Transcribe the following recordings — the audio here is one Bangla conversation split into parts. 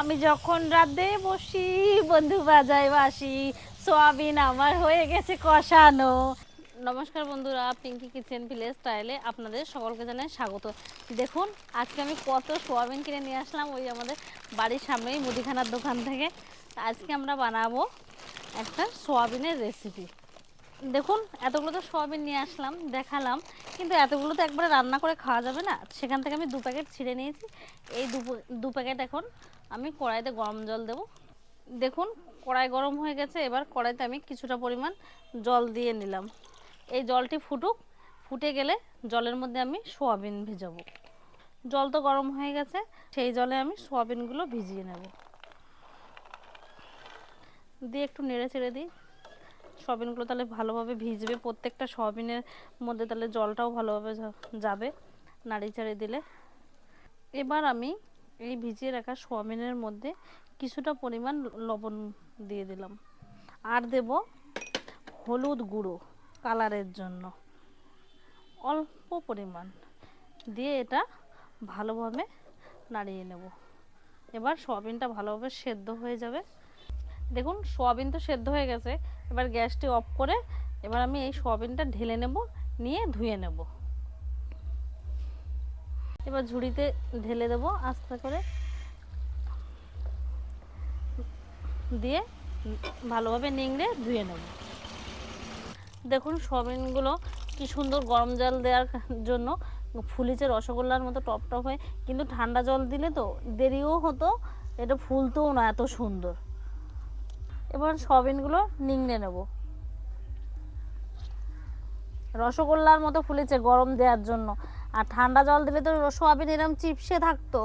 আমি যখন রাতে বসি, বন্ধু বাজায় বাসি, সোয়াবিন আমার হয়ে গেছে কষানো। নমস্কার বন্ধুরা পিঙ্কি কিচেন ভিলেজ স্টাইলে আপনাদের সকলকে জানাই স্বাগত। দেখুন, আজকে আমি কত সোয়াবিন কিনে নিয়ে আসলাম ওই আমাদের বাড়ির সামনেই মুদিখানার দোকান থেকে। আজকে আমরা বানাবো একটা সোয়াবিনের রেসিপি দেখুন এতগুলো তো সোয়াবিন নিয়ে আসলাম, দেখালাম, কিন্তু এতগুলো তো একবারে রান্না করে খাওয়া যাবে না। সেখান থেকে আমি দু প্যাকেট ছিঁড়ে নিয়েছি। এই দু প্যাকেট এখন আমি কড়াইতে গরম জল দেব। দেখুন, কড়াই গরম হয়ে গেছে, এবার কড়াইতে আমি কিছুটা পরিমাণ জল দিয়ে নিলাম। এই জলটি ফুটুক, ফুটে গেলে জলের মধ্যে আমি সোয়াবিন ভিজাবো। জল তো গরম হয়ে গেছে, সেই জলে আমি সোয়াবিনগুলো ভিজিয়ে নেব। দিয়ে একটু নেড়ে চেড়ে দিই। সোয়াবিনগুলো তাহলে ভালোভাবে ভিজবে, প্রত্যেকটা সোয়াবিনের মধ্যে তাহলে জলটাও ভালোভাবে যাবে নাড়ি চাড়ি দিলে। এবার আমি এই ভিজিয়ে রাখা সোয়াবিনের মধ্যে কিছুটা পরিমাণ লবণ দিয়ে দিলাম। আর দেব হলুদ গুঁড়ো কালারের জন্য। অল্প পরিমাণ দিয়ে এটা ভালোভাবে নাড়িয়ে নেব। এবার সোয়াবিনটা ভালোভাবে সেদ্ধ হয়ে যাবে। দেখুন, সোয়াবিন তো সেদ্ধ হয়ে গেছে। এবার গ্যাসটি অফ করে এবার আমি এই সোয়াবিনটা ঢেলে নেব, নিয়ে ধুয়ে নেব। এবার ঝুড়িতে ঢেলে দেব আস্তে করে। দিয়ে ভালোভাবে নিংড়ে ধুয়ে নেব। দেখুন সোয়াবিনগুলো কি সুন্দর গরম জল দেওয়ার জন্য ফুলিছে রসগোল্লার মতো টপ টপ হয়ে। কিন্তু ঠান্ডা জল দিলে তো দেরিও হতো, এটা ফুলতেও না এত সুন্দর। এবার সয়াবিনগুলো নিংড়ে নেব। রসগোল্লার মতো ফুলেছে গরম দেওয়ার জন্য। আর ঠান্ডা জল দিলে তো সোয়াবিন এরকম চিপসে থাকতো।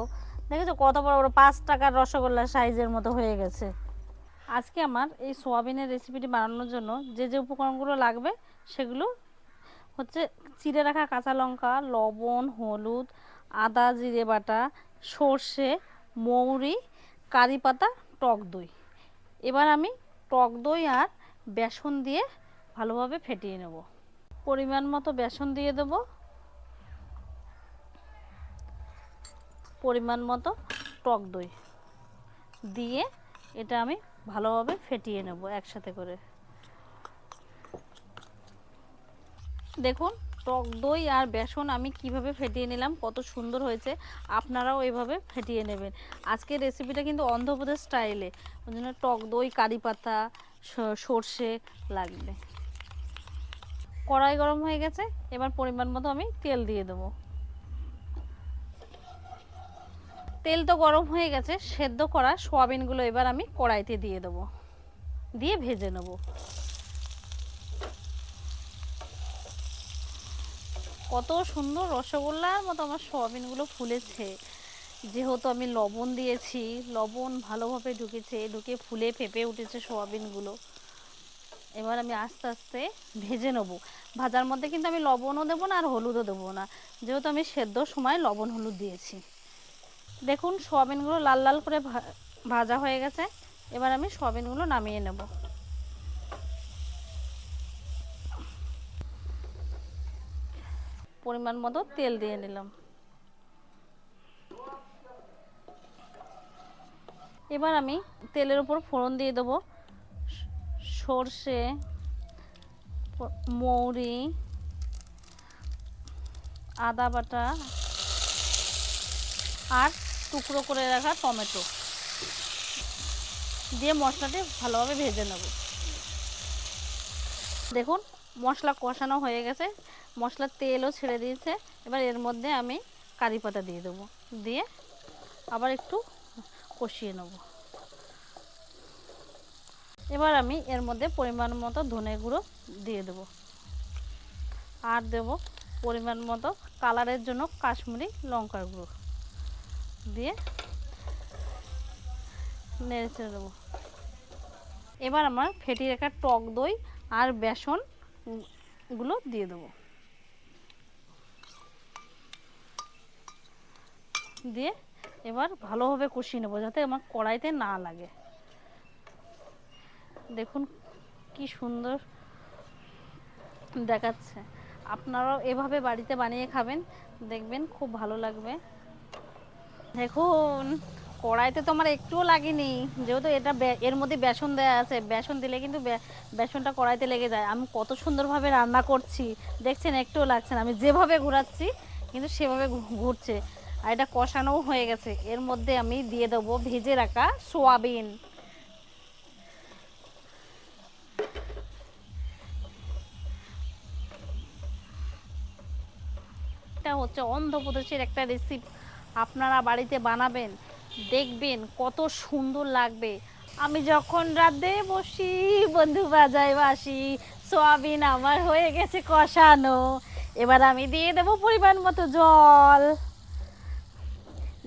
দেখেছ? কত বড় বড় পাঁচ টাকার রসগোল্লা সাইজের মতো হয়ে গেছে। আজকে আমার এই সোয়াবিনের রেসিপিটি বানানোর জন্য যে যে উপকরণগুলো লাগবে, সেগুলো হচ্ছে চিড়ে রাখা কাঁচা লঙ্কা, লবণ, হলুদ, আদা, জিরে বাটা, সর্ষে, মৌরি, কারি পাতা, টক দই। এবার আমি টক দই আর বেসন দিয়ে ভালোভাবে ফেটিয়ে নেব। পরিমাণ মতো বেসন দিয়ে দেব। পরিমাণ মতো টক দই দিয়ে এটা আমি ভালোভাবে ফেটিয়ে নেব একসাথে করে। দেখুন, টক দই আর বেসন আমি কীভাবে ফেটিয়ে নিলাম, কত সুন্দর হয়েছে, আপনারাও এভাবে ফেটিয়ে নেবেন। আজকের রেসিপিটা কিন্তু অন্ধ্রপ্রদেশ স্টাইলে ওই জন্য টক দই, কারি পাতা সর্ষে লাগবে। কড়াই গরম হয়ে গেছে, এবার পরিমাণ মতো আমি তেল দিয়ে দেবো। তেল তো গরম হয়ে গেছে, সেদ্ধ করা সোয়াবিনগুলো এবার আমি কড়াইতে দিয়ে দেবো। দিয়ে ভেজে নেব। কত সুন্দর রসগোল্লার মতো আমার সোয়াবিনগুলো ফুলেছে। যেহেতু আমি লবণ দিয়েছি, লবণ ভালোভাবে ঢুকেছে, ঢুকে ফুলে ফেপে উঠেছে সোয়াবিনগুলো। এবার আমি আস্তে আস্তে ভেজে নেব। ভাজার মধ্যে কিন্তু আমি লবণও দেবো না আর হলুদও দেবো না। যেহেতু আমি সেদ্ধর সময় লবণ হলুদ দিয়েছি। দেখুন, সোয়াবিনগুলো লাল লাল করে ভাজা হয়ে গেছে। এবার আমি সোয়াবিনগুলো নামিয়ে নেব। পরিমাণ মতো তেল দিয়ে নিলাম। এবার আমি তেলের উপর ফোড়ন দিয়ে দেবো। সর্ষে, মৌরি, আদা বাটা আর টুকরো করে রাখা টমেটো। দিয়ে মশলাটি ভালোভাবে ভেজে নেব। দেখুন, মশলা কষানো হয়ে গেছে। মশলার তেলও ছেড়ে দিয়েছে। এবার এর মধ্যে আমি কারি পাতা দিয়ে দেবো। দিয়ে আবার একটু কষিয়ে নেব। এবার আমি এর মধ্যে পরিমাণ মতো ধনে গুঁড়ো দিয়ে দেবো। আর দেব পরিমাণ মতো কালারের জন্য কাশ্মীরি লঙ্কার গুঁড়ো। দিয়ে নেড়ে ছেড়ে দেবো। এবার আমার ফেটি রাখা টক দই আর বেসনগুলো দিয়ে দেবো। দিয়ে এবার ভালোভাবে কষিয়ে নেব যাতে আমার কড়াইতে না লাগে। দেখুন কি সুন্দর দেখাচ্ছে। আপনারাও এভাবে বাড়িতে বানিয়ে খাবেন, দেখবেন খুব ভালো লাগবে। দেখুন, কড়াইতে তো আমার একটুও লাগেনি। যেহেতু এটা এর মধ্যে বেসন দেওয়া আছে, বেসন দিলে কিন্তু বেসনটা কড়াইতে লেগে যায়। আমি কত সুন্দরভাবে রান্না করছি, দেখছেন, একটুও লাগছে না। আমি যেভাবে ঘোরাচ্ছি, কিন্তু সেভাবে ঘুরছে। আর এটা কষানোও হয়ে গেছে। এর মধ্যে আমি দিয়ে দেবো ভেজে রাখা সোয়াবিন। এটা হচ্ছে অন্ধ্রপ্রদেশের একটা রেসিপি আপনারা বাড়িতে বানাবেন, দেখবেন কত সুন্দর লাগবে। আমি যখন রাতে বসি, বন্ধু বাজায় বাসি, সোয়াবিন আমার হয়ে গেছে কষানো। এবার আমি দিয়ে দেবো পরিমাণ মতো জল।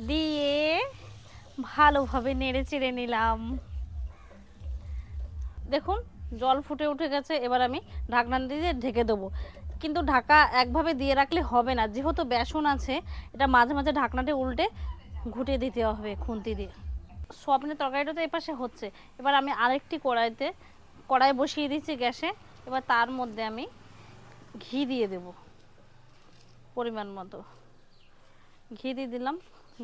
দিয়ে ভালোভাবে নেড়ে চেড়ে নিলাম। দেখুন, জল ফুটে উঠে গেছে, এবার আমি ঢাকনা দিয়ে ঢেকে দেবো। কিন্তু ঢাকা একভাবে দিয়ে রাখলে হবে না। যেহেতু বেসন আছে, এটা মাঝে মাঝে ঢাকনাটা উল্টে ঘুটে দিতে হবে খুন্তি দিয়ে। সোয়াবিনের তরকারিটা তো এপাশে হচ্ছে। এবার আমি আরেকটি কড়াইতে, কড়াই বসিয়ে দিচ্ছি গ্যাসে। এবার তার মধ্যে আমি ঘি দিয়ে দেব পরিমাণ মতো। ঘি দিয়ে দিলাম।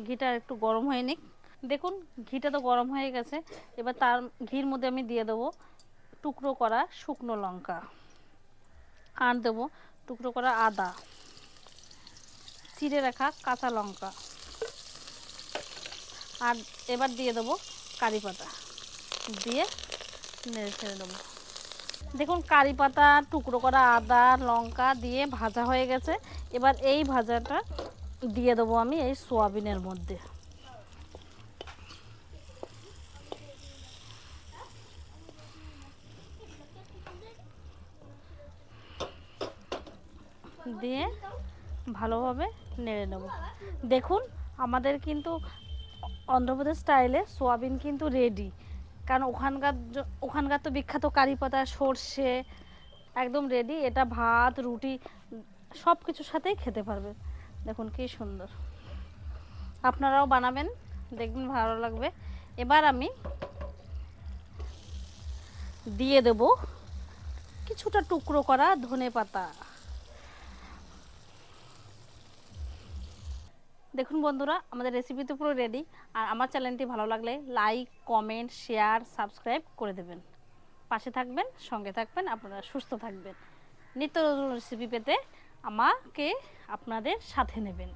ঘিটা একটু গরম হয়ে নিক। দেখুন, ঘিটা তো গরম হয়ে গেছে। এবার তার ঘির মধ্যে আমি দিয়ে দেবো টুকরো করা শুকনো লঙ্কা। আর দেবো টুকরো করা আদা, চিড়ে রাখা কাঁচা লঙ্কা, আর এবার দিয়ে দেবো কারি পাতা। দিয়ে নেড়ে ছেড়ে দেবো। দেখুন, কারি পাতা, টুকরো করা আদা, লঙ্কা দিয়ে ভাজা হয়ে গেছে। এবার এই ভাজাটা দিয়ে দেবো আমি এই সোয়াবিনের মধ্যে। দিয়ে ভালোভাবে নেড়ে নেব। দেখুন, আমাদের কিন্তু অন্ধ্রপ্রদেশ স্টাইলে সোয়াবিন কিন্তু রেডি কারণ ওখানকার ওখানকার তো বিখ্যাত কারি পাতা, সর্ষে একদম রেডি এটা ভাত, রুটি সব কিছুর সাথেই খেতে পারবে। দেখুন কি সুন্দর। আপনারাও বানাবেন, দেখবেন ভালো লাগবে। এবার আমি দিয়ে দেব কিছুটা টুকরো করা ধনে পাতা দেখুন বন্ধুরা আমাদের রেসিপি তো পুরো রেডি আর আমার চ্যানেলটি ভালো লাগলে লাইক কমেন্ট শেয়ার সাবস্ক্রাইব করে দেবেন। পাশে থাকবেন সঙ্গে থাকবেন আপনারা সুস্থ থাকবেন। নিত্য নতুন রেসিপি পেতে আমাকে আপনাদের সাথে নেবেন।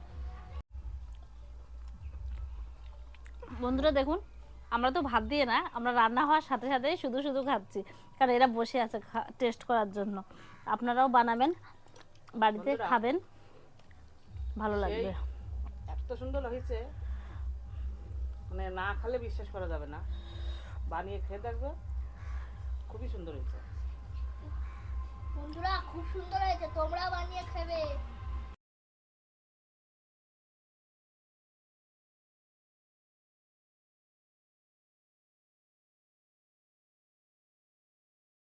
বন্ধুরা দেখুন আমরা তো ভাত দিয়ে না আমরা রান্না হওয়ার সাথে সাথে শুধু শুধু খাচ্ছি। কারণ এরা বসে আছে টেস্ট করার জন্য। আপনারাও বানাবেন বাড়িতে খাবেন ভালো লাগবে। সুন্দর হয়েছে মানে না খালে বিশ্বাস করা যাবে না। বানিয়ে খেয়ে দেখবে, খুবই সুন্দর হয়েছে। বন্ধুরা, খুব সুন্দর হয়েছে। তোমরা বানিয়ে খাবে।